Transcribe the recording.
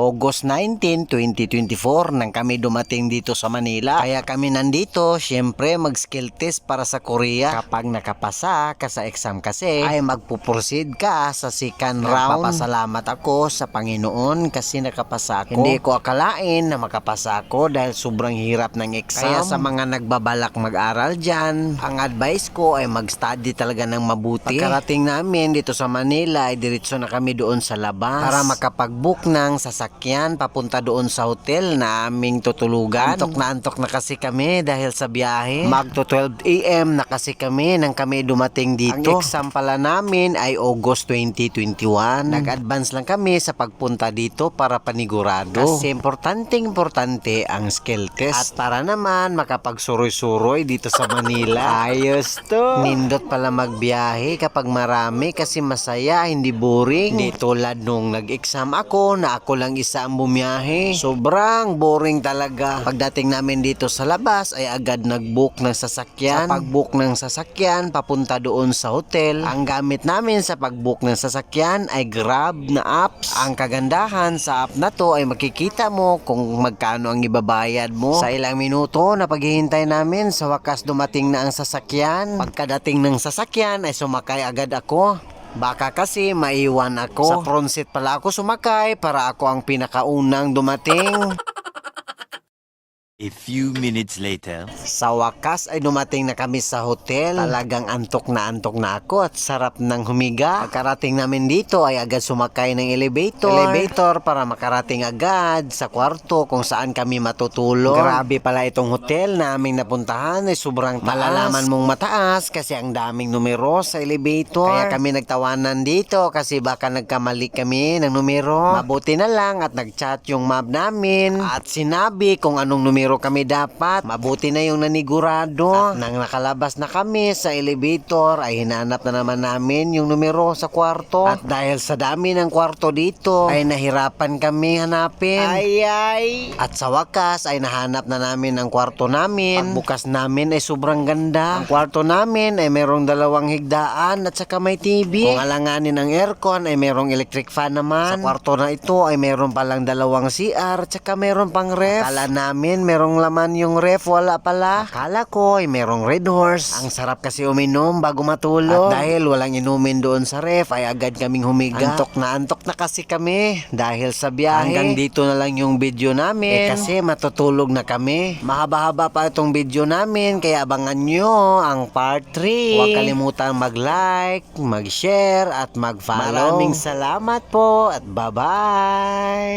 August 19, 2024 nang kami dumating dito sa Manila. Kaya kami nandito, syempre mag-skill test para sa Korea. Kapag nakapasa ka sa exam kasi, ay magpuproceed ka sa second round. Papasalamat ako sa Panginoon kasi nakapasa ako. Hindi ko akalain na makapasa ako dahil sobrang hirap ng exam. Kaya sa mga nagbabalak mag-aral dyan, ang advice ko ay mag-study talaga ng mabuti. Pagkarating namin dito sa Manila, ay diretso na kami doon sa labas para makapag-book ng sasakyan papunta doon sa hotel na aming tutulugan. Antok na antok na kasi kami dahil sa biyahe. Magto 12 a.m. na kasi kami nang kami dumating dito. Ang exam pala namin ay August 2021. Nag-advance lang kami sa pagpunta dito para panigurado. Kasi importante importante ang skill test. At para naman makapagsuroy-suroy dito sa Manila. Ayos to. Nindot pala magbiyahe kapag marami kasi masaya, hindi boring. Hindi tulad nung nag-exam ako na ako lang isa ang bumiyahe. Sobrang boring talaga. Pagdating namin dito sa labas ay agad nag-book ng sasakyan. Sa pag-book ng sasakyan, papunta doon sa hotel. Ang gamit namin sa pag-book ng sasakyan ay Grab na apps. Ang kagandahan sa app na to ay makikita mo kung magkano ang ibabayad mo. Sa ilang minuto na paghihintay namin, sa wakas dumating na ang sasakyan. Pagkadating ng sasakyan ay sumakay agad ako. Baka kasi maiwan ako. Sa front seat pala ako sumakay para ako ang pinakaunang dumating. A few minutes later. Sa wakas ay dumating na kami sa hotel. Talagang antok na antok na ako at sarap ng humiga. Pagkarating namin dito ay agad sumakay ng elevator. Elevator para makarating agad sa kwarto kung saan kami matutulog. Grabe pala itong hotel na aming napuntahan ay sobrang taas. Malalaman mong mataas kasi ang daming numero sa elevator. Kaya kami nagtawanan dito kasi baka nagkamali kami ng numero. Mabuti na lang at nagchat yung map namin at sinabi kung anong numero kami dapat. Mabuti na yung nanigurado. At nang nakalabas na kami sa elevator ay hinanap na naman namin yung numero sa kwarto. At dahil sa dami ng kwarto dito ay nahirapan kami hanapin. Ay ay. At sa wakas ay nahanap na namin ang kwarto namin. Pagbukas namin ay sobrang ganda. Ang kwarto namin ay merong dalawang higdaan at saka may TV. Kung alanganin ang aircon ay merong electric fan naman. Sa kwarto na ito ay meron palang dalawang CR at saka meron pang ref. Akala namin merong laman yung ref, wala pala. Akala ko ay merong red horse. Ang sarap kasi uminom bago matulog. At dahil walang inumin doon sa ref ay agad kaming humiga. Antok na antok na kasi kami dahil sa biyahe. Hanggang dito na lang yung video namin. Eh kasi matutulog na kami. Mahaba-haba pa itong video namin kaya abangan nyo ang part 3. Huwag kalimutan mag-like, mag-share at mag-follow. Maraming salamat po at bye-bye!